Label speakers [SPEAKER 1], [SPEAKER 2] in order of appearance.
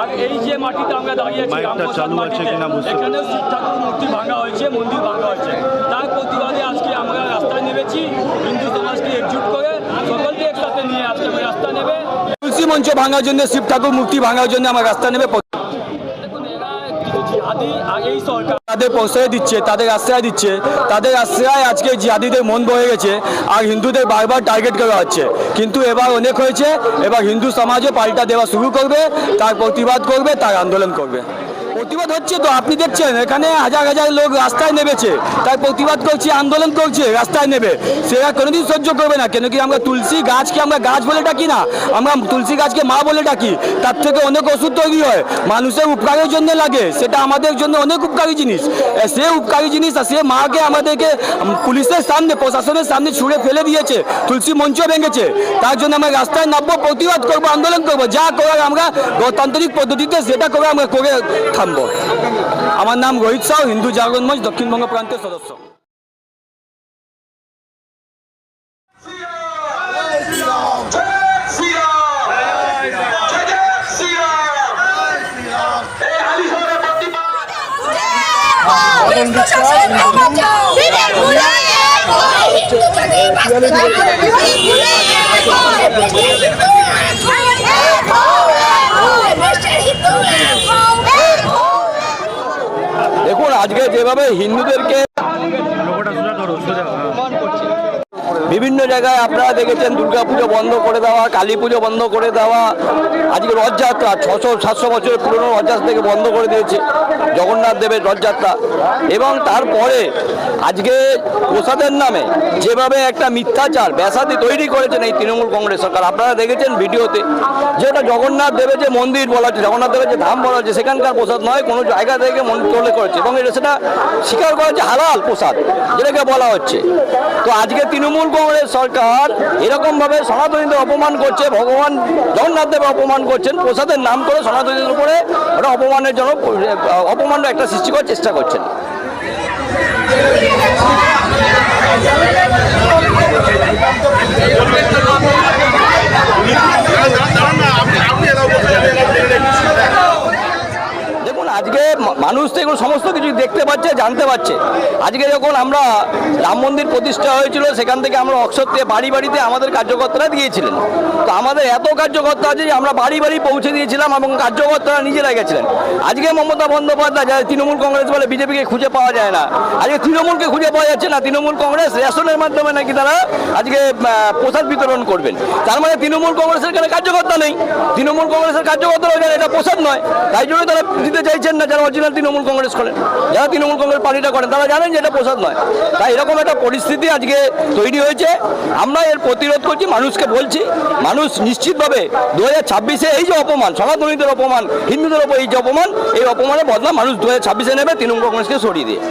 [SPEAKER 1] দাঁড়িয়ে এই
[SPEAKER 2] যে আছে
[SPEAKER 1] মাটিতে।
[SPEAKER 2] আমরা বুঝতে এখানে
[SPEAKER 1] এখানেও শিব ঠাকুর মূর্তি ভাঙা হয়েছে মন্দির ভাঙা হয়েছে তার প্রতিবাদে আজকে আমরা রাস্তায় নেমেছি হিন্দু সমাজকে একজুট করে সকলকে একসাথে নিয়ে আজকে আমরা রাস্তা নেবে
[SPEAKER 3] তুলসী মঞ্চ ভাঙার জন্য শিব ঠাকুর মূর্তি ভাঙার জন্য আমরা রাস্তা নেবে
[SPEAKER 1] আগেই সরকার
[SPEAKER 3] তাদের প্রশ্রয় দিচ্ছে, তাদের আশ্রয় দিচ্ছে। তাদের আশ্রয় আজকে জিহাদিদের মন বয়ে গেছে আর হিন্দুদের বারবার টার্গেট করা হচ্ছে কিন্তু এবার অনেক হয়েছে, এবার হিন্দু সমাজে পাল্টা দেওয়া শুরু করবে, তার প্রতিবাদ করবে, তার আন্দোলন করবে। প্রতিবাদ হচ্ছে তো, আপনি দেখছেন, এখানে হাজার হাজার লোক রাস্তায় নেমেছে। তার প্রতিবাদ করছে, আন্দোলন করছে, রাস্তায় নেবে। সেরা কোনোদিন সহ্য করবে না, কেন কি আমরা তুলসী গাছকে আমরা গাছ বলে ডাকি না? আমরা তুলসী গাছকে মা বলে ডাকি। তার থেকে অনেক ওষুধ তৈরি হয়। মানুষের উপকারের জন্য লাগে। সেটা আমাদের জন্য অনেক উপকারী জিনিস। সে উপকারী জিনিস, আর সে মাকে আমাদেরকে পুলিশের সামনে, প্রশাসনের সামনে ছুঁড়ে ফেলে দিয়েছে। তুলসী মঞ্চ ভেঙেছে। তার জন্য আমরা রাস্তায় নামবো, প্রতিবাদ করব, আন্দোলন করব। যা করার আমরা গণতান্ত্রিক পদ্ধতিতে, সেটা করে আমরা করে থামবো আমার নাম রোহিত সাউ হিন্দু জাগরণ মঞ্চ দক্ষিণবঙ্গ প্রান্তের সদস্য
[SPEAKER 4] হিন্দু
[SPEAKER 3] যেভাবে হিন্দুদেরকে
[SPEAKER 2] লোকটা সোজা করো সোজা হ্যাঁ।
[SPEAKER 3] বিভিন্ন জায়গায় আপনারা দেখেছেন দুর্গা পুজো বন্ধ করে দেওয়া কালী পুজো বন্ধ করে দেওয়া, আজকে রথযাত্রা, ছশো, সাতশো বছরের পুরনো রথযাত্রা থেকে বন্ধ করে দিয়েছে জগন্নাথ দেবের রথযাত্রা। এবং তারপরে আজকে প্রসাদের নামে যেভাবে একটা মিথ্যাচার, ব্যাসাদি তৈরি করেছেন এই তৃণমূল কংগ্রেস সরকার। আপনারা দেখেছেন ভিডিওতে যে ওটা জগন্নাথ দেবের যে মন্দির বলা হচ্ছে, জগন্নাথ দেবের যে ধাম বলা হচ্ছে, সেখানকার প্রসাদ নয়, কোনো জায়গা থেকে মন্দির করেছে। এবং এটা সেটা স্বীকার করা হচ্ছে হালাল প্রসাদ, যেটাকে বলা হচ্ছে। তো আজকে তৃণমূল কংগ্রেস সরকার এরকমভাবে সনাতনীদের অপমান করছে, ভগবান জগন্নাথ দেব অপমান করছেন, প্রসাদের নাম করে সনাতনীদের উপরে ওটা অপমানের জন্য অপমান একটা সৃষ্টি করার চেষ্টা করছেন দেখুন আজকে মা- মানুষ তো এগুলো সমস্ত কিছু দেখতে পাচ্ছে, জানতে পারছে। আজকে যখন আমরা রাম মন্দির প্রতিষ্ঠা হয়েছিল, সেখান থেকে আমরা অক্ষত্রে বাড়ি বাড়িতে আমাদের কার্যকর্তারা দিয়েছিলেন। তো আমাদের এত কার্যকর্তা আছে যে আমরা বাড়ি বাড়ি পৌঁছে দিয়েছিলাম এবং কার্যকর্তারা নিজেরা গেছিলেন। আজকে মমতা বন্দ্যোপাধ্যায় যারা তৃণমূল কংগ্রেস বলে বিজেপিকে খুঁজে পাওয়া যায় না, আজকে তৃণমূলকে খুঁজে পাওয়া যাচ্ছে না, তৃণমূল কংগ্রেস রেশনের মাধ্যমে নাকি তারা আজকে প্রসাদ বিতরণ করবেন। তার মানে তৃণমূল কংগ্রেসের এখানে কার্যকর্তা নেই। তৃণমূল কংগ্রেসের কার্যকর্তা এটা প্রসাদ নয়। তাই জন্য তারা দিতে চাইছেন না, যারা অরিজিনাল তৃণমূল কংগ্রেস করেন যারা তৃণমূল কংগ্রেস পার্টিটা করেন তারা জানেন যে এটা প্রসাদ নয়। তাই এরকম একটা পরিস্থিতি আজকে তৈরি হয়েছে। আমরা এর প্রতিরোধ করছি, মানুষকে বলছি, মানুষ নিশ্চিতভাবে দু হাজার ছাব্বিশে এই যে অপমান, সনাতনীদের অপমান, হিন্দুদের ওপর এই যে অপমান, এই অপমানের বদলা মানুষ দু হাজার ছাব্বিশে নেবে, তৃণমূল কংগ্রেসকে সরিয়ে দিয়ে।